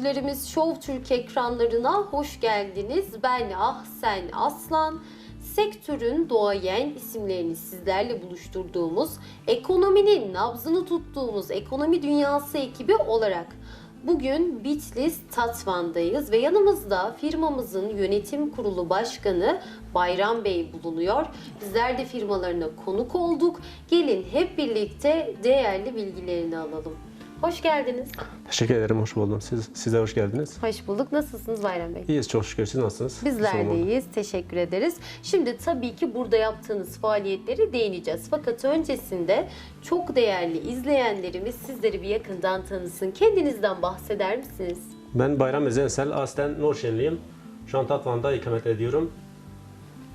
İzleyicilerimiz. Show Türk ekranlarına hoş geldiniz. Ben Ahsen Aslan. Sektörün doğayen isimlerini sizlerle buluşturduğumuz, ekonominin nabzını tuttuğumuz ekonomi dünyası ekibi olarak Bugün Bitlis Tatvan'dayız ve yanımızda firmamızın yönetim kurulu başkanı Bayram Bey bulunuyor. Bizler de firmalarına konuk olduk. Gelin hep birlikte değerli bilgilerini alalım. Hoş geldiniz. Teşekkür ederim, hoş buldum. Siz, siz de hoş geldiniz. Hoş bulduk. Nasılsınız Bayram Bey? İyiyiz, çok şükür. Siz nasılsınız? Bizler de iyiyiz. Teşekkür ederiz. Şimdi tabii ki burada yaptığınız faaliyetleri değineceğiz. Fakat öncesinde çok değerli izleyenlerimiz sizleri bir yakından tanısın. Kendinizden bahseder misiniz? Ben Bayram Özensel, aslen Norşenliyim. Şu an Tatvan'da ikamet ediyorum.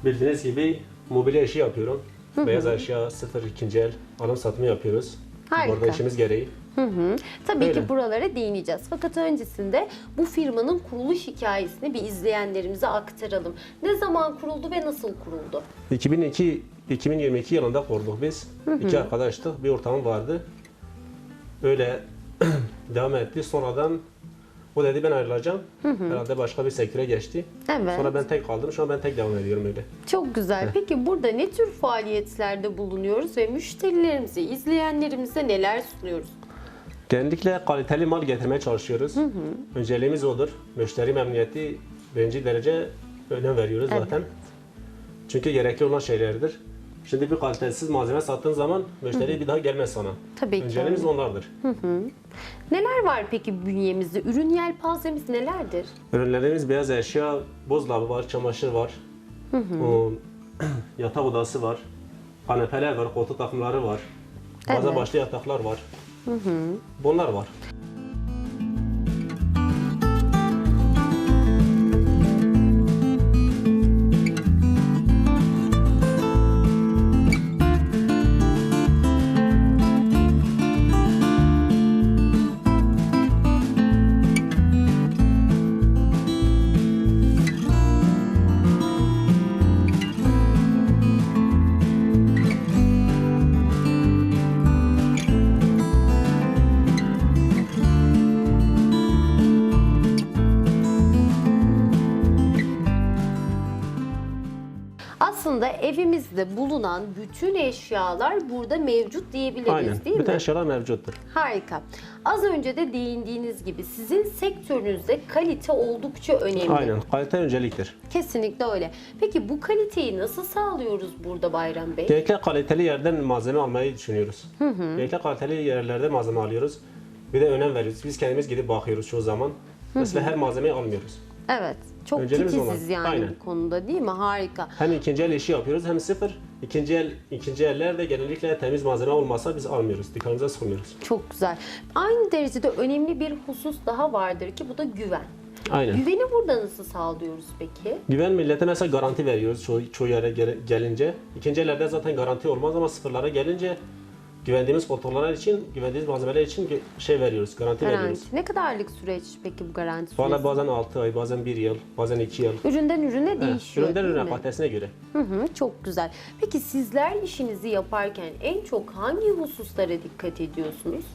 Bildiğiniz gibi mobilya işi yapıyorum. Beyaz eşya, sıfır ikinci el, alım satımı yapıyoruz. Harika. Burada işimiz gereği. Hı hı. Tabii Öyle. ki buralara değineceğiz. Fakat öncesinde bu firmanın kuruluş hikayesini bir izleyenlerimize aktaralım. Ne zaman kuruldu ve nasıl kuruldu? 2002 2022 yılında kurduk biz. İki arkadaştık, bir ortamım vardı. Öyle devam etti. Sonradan o dedi ben ayrılacağım. Herhalde başka bir sektöre geçti. Evet. Sonra ben tek kaldım. Şu an ben tek devam ediyorum öyle. Çok güzel. Peki burada ne tür faaliyetlerde bulunuyoruz ve müşterilerimize, izleyenlerimize neler sunuyoruz? Genellikle kaliteli mal getirmeye çalışıyoruz. Önceliğimiz odur. Müşteri memnuniyeti birinci derece önem veriyoruz Evet. zaten. Çünkü gerekli olan şeylerdir. Şimdi bir kalitesiz malzeme sattığın zaman müşteri bir daha gelmez sana. Tabii ki Önceliğimiz öyle. onlardır. Neler var peki bünyemizde? Ürün yelpazemiz nelerdir? Ürünlerimiz beyaz eşya, buzdolabı var, çamaşır var. O, yatak odası var. Kanepeler var, koltuk takımları var. Evet. başlı yataklar var. Bunlar var. Aslında evimizde bulunan bütün eşyalar burada mevcut diyebiliriz Aynen. değil Bütün mi? eşyalar mevcuttur. Harika. Az önce de değindiğiniz gibi sizin sektörünüzde kalite oldukça önemli. Aynen. Kalite önceliktir. Kesinlikle öyle. Peki bu kaliteyi nasıl sağlıyoruz burada Bayram Bey? Genellikle kaliteli yerden malzeme almayı düşünüyoruz. Genellikle kaliteli yerlerde malzeme alıyoruz. Bir de önem veriyoruz. Biz kendimiz gidip bakıyoruz çoğu zaman. Mesela her malzemeyi almıyoruz. Evet. Çok Önceliğimiz titiziz olan. yani Aynen. bu konuda değil mi? Harika. Hem ikinci el işi yapıyoruz hem sıfır. İkinci el ikinci eller de genellikle temiz malzeme olmasa biz almıyoruz. Dükkanımıza sokmuyoruz. Çok güzel. Aynı derecede önemli bir husus daha vardır ki bu da güven. Aynen. Güveni burada nasıl sağlıyoruz peki? Güven millete mesela garanti veriyoruz çoğu, çoğu yere gel- gelince. İkinci ellerde zaten garanti olmaz ama sıfırlara gelince güvendiğimiz koltuklar için, güvendiğimiz malzemeler için şey veriyoruz, garanti, veriyoruz. Garanti. Ne kadarlık süreç peki bu garanti Valla süresi? bazen 6 ay, bazen 1 yıl, bazen 2 yıl. Üründen ürüne değişiyor Üründen ürüne kalitesine göre. Hı hı, çok güzel. Peki sizler işinizi yaparken en çok hangi hususlara dikkat ediyorsunuz?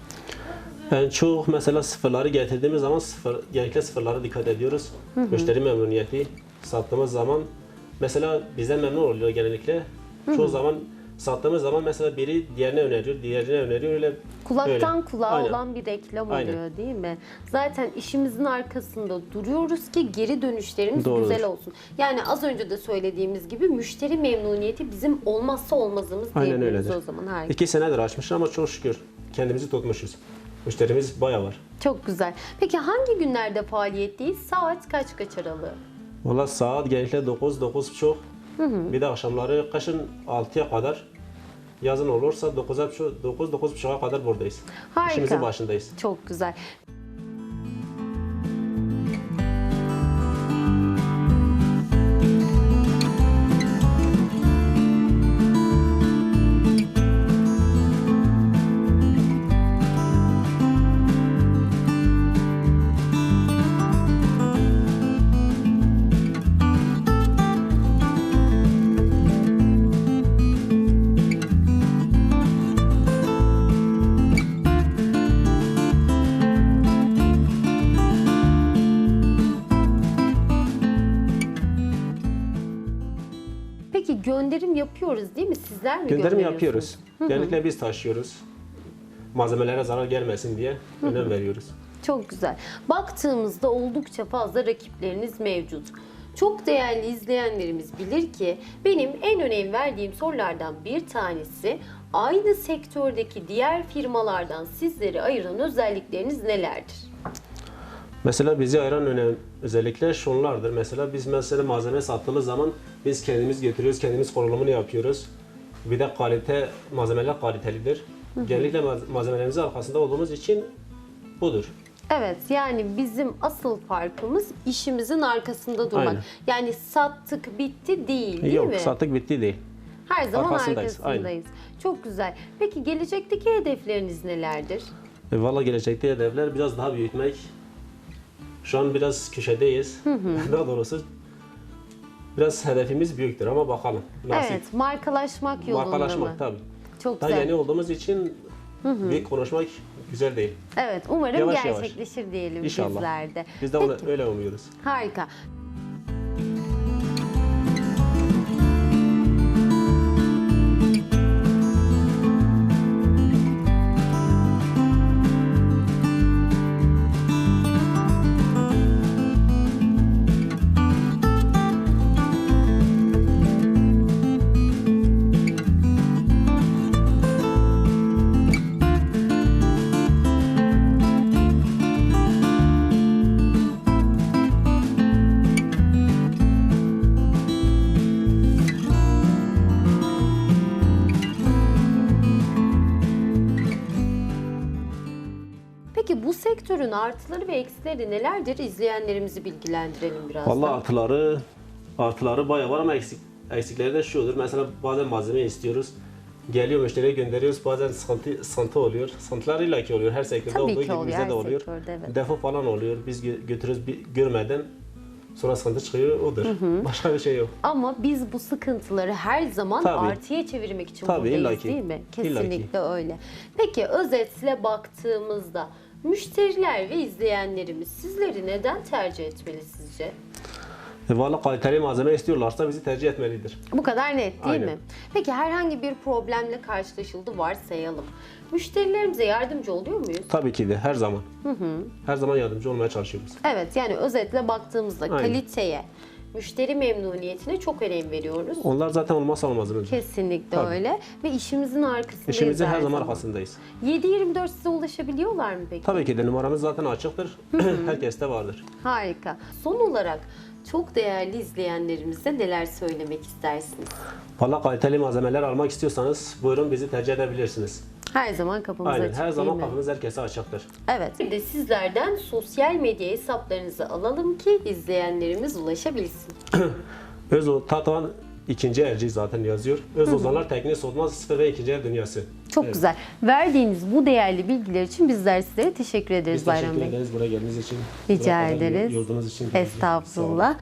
Ben çok mesela sıfırları getirdiğimiz zaman sıfır, genellikle sıfırlara dikkat ediyoruz. Müşteri memnuniyeti sattığımız zaman mesela bizden memnun oluyor genellikle. Çoğu zaman sattığımız zaman mesela biri diğerine öneriyor, diğerine öneriyor öyle. Kulaktan öyle. kulağa Aynen. olan bir reklam Aynen. oluyor değil mi? Zaten işimizin arkasında duruyoruz ki geri dönüşlerimiz Doğrudur. güzel olsun. Yani az önce de söylediğimiz gibi müşteri memnuniyeti bizim olmazsa olmazımız Aynen diyebiliriz öyledir. o zaman. Harika. İki senedir açmışız ama çok şükür kendimizi tutmuşuz. Müşterimiz bayağı var. Çok güzel. Peki hangi günlerde faaliyetteyiz? Saat kaç kaç aralığı? Valla saat genellikle 9 9.30. Bir de akşamları kışın 6'ya kadar yazın olursa 9'a 9 9.30'a kadar buradayız. Harika. İşimizin başındayız. Çok güzel. Yapıyoruz değil mi? Sizler mi Gönderim yapıyoruz. Genellikle biz taşıyoruz. Malzemelere zarar gelmesin diye önem veriyoruz. Çok güzel. Baktığımızda oldukça fazla rakipleriniz mevcut. Çok değerli izleyenlerimiz bilir ki benim en önem verdiğim sorulardan bir tanesi aynı sektördeki diğer firmalardan sizleri ayıran özellikleriniz nelerdir? Mesela bizi ayıran önemli özellikler şunlardır. Mesela biz mesela malzeme sattığımız zaman biz kendimiz götürüyoruz, kendimiz kurulumunu yapıyoruz. Bir de kalite, malzemeler kalitelidir. Genellikle maz- malzemelerimizin arkasında olduğumuz için budur. Evet yani bizim asıl farkımız işimizin arkasında durmak. Aynen. Yani sattık bitti değil değil Yok, mi? sattık bitti değil. Her zaman Arkasındayız, arkasındayız. Çok güzel. Peki gelecekteki hedefleriniz nelerdir? E, Valla gelecekte hedefler biraz daha büyütmek. Şu an biraz köşedeyiz. daha doğrusu biraz hedefimiz büyüktür ama bakalım. Nasip. Evet, markalaşmak yolunda mı? Markalaşmak tabii. Çok Daha güzel. yeni olduğumuz için büyük konuşmak güzel değil. Evet, umarım Yavaş yavaş. gerçekleşir diyelim İnşallah. bizler de. Biz de Peki, onu öyle umuyoruz. harika. Sektörün artıları ve eksileri nelerdir? İzleyenlerimizi bilgilendirelim biraz Valla artıları artıları bayağı var ama eksik, eksikleri de şudur. Mesela bazen malzeme istiyoruz. Geliyor müşteriye gönderiyoruz. Bazen sıkıntı, sıkıntı oluyor. Sıkıntılar illaki oluyor. Her sektörde Tabii olduğu ki gibi oluyor, bizde de oluyor. sektörde, evet. Defo falan oluyor. Biz gö- götürüyoruz bir, görmeden sonra sıkıntı çıkıyor odur. Başka bir şey yok. Ama biz bu sıkıntıları her zaman Tabii. artıya çevirmek için Tabii, buradayız illaki. değil mi? İllaki. Kesinlikle öyle. Peki özetle baktığımızda müşteriler ve izleyenlerimiz sizleri neden tercih etmeli sizce? E, Valla kaliteli malzeme istiyorlarsa bizi tercih etmelidir. Bu kadar net değil Aynen. mi? Peki herhangi bir problemle karşılaşıldı varsayalım. Müşterilerimize yardımcı oluyor muyuz? Tabii ki de her zaman. Her zaman yardımcı olmaya çalışıyoruz. Evet yani özetle baktığımızda Aynen. kaliteye, müşteri memnuniyetine çok önem veriyoruz. Onlar zaten olmazsa olmazımız. Kesinlikle Tabii. öyle ve işimizin arkasındayız İşimizin her zaman. arkasındayız. 7-24 size ulaşabiliyorlar mı peki? Tabii ki de numaramız zaten açıktır. Herkeste vardır. Harika. Son olarak çok değerli izleyenlerimize neler söylemek istersiniz? Valla kaliteli malzemeler almak istiyorsanız buyurun bizi tercih edebilirsiniz. Her zaman kapımız Aynen açık her değil zaman mi? kapımız herkese açıktır. Evet. Bir de sizlerden sosyal medya hesaplarınızı alalım ki izleyenlerimiz ulaşabilsin. Özo Tatuan ikinci elci zaten yazıyor. Öz Ozanlar Teknik Soğutmaz Sıfır ve ikinci el dünyası. Çok Evet. güzel. Verdiğiniz bu değerli bilgiler için bizler sizlere teşekkür ederiz Biz Bayram teşekkür Bey. ederiz buraya geldiğiniz için. Rica buraya kadar ederiz. Yorduğunuz için. Estağfurullah.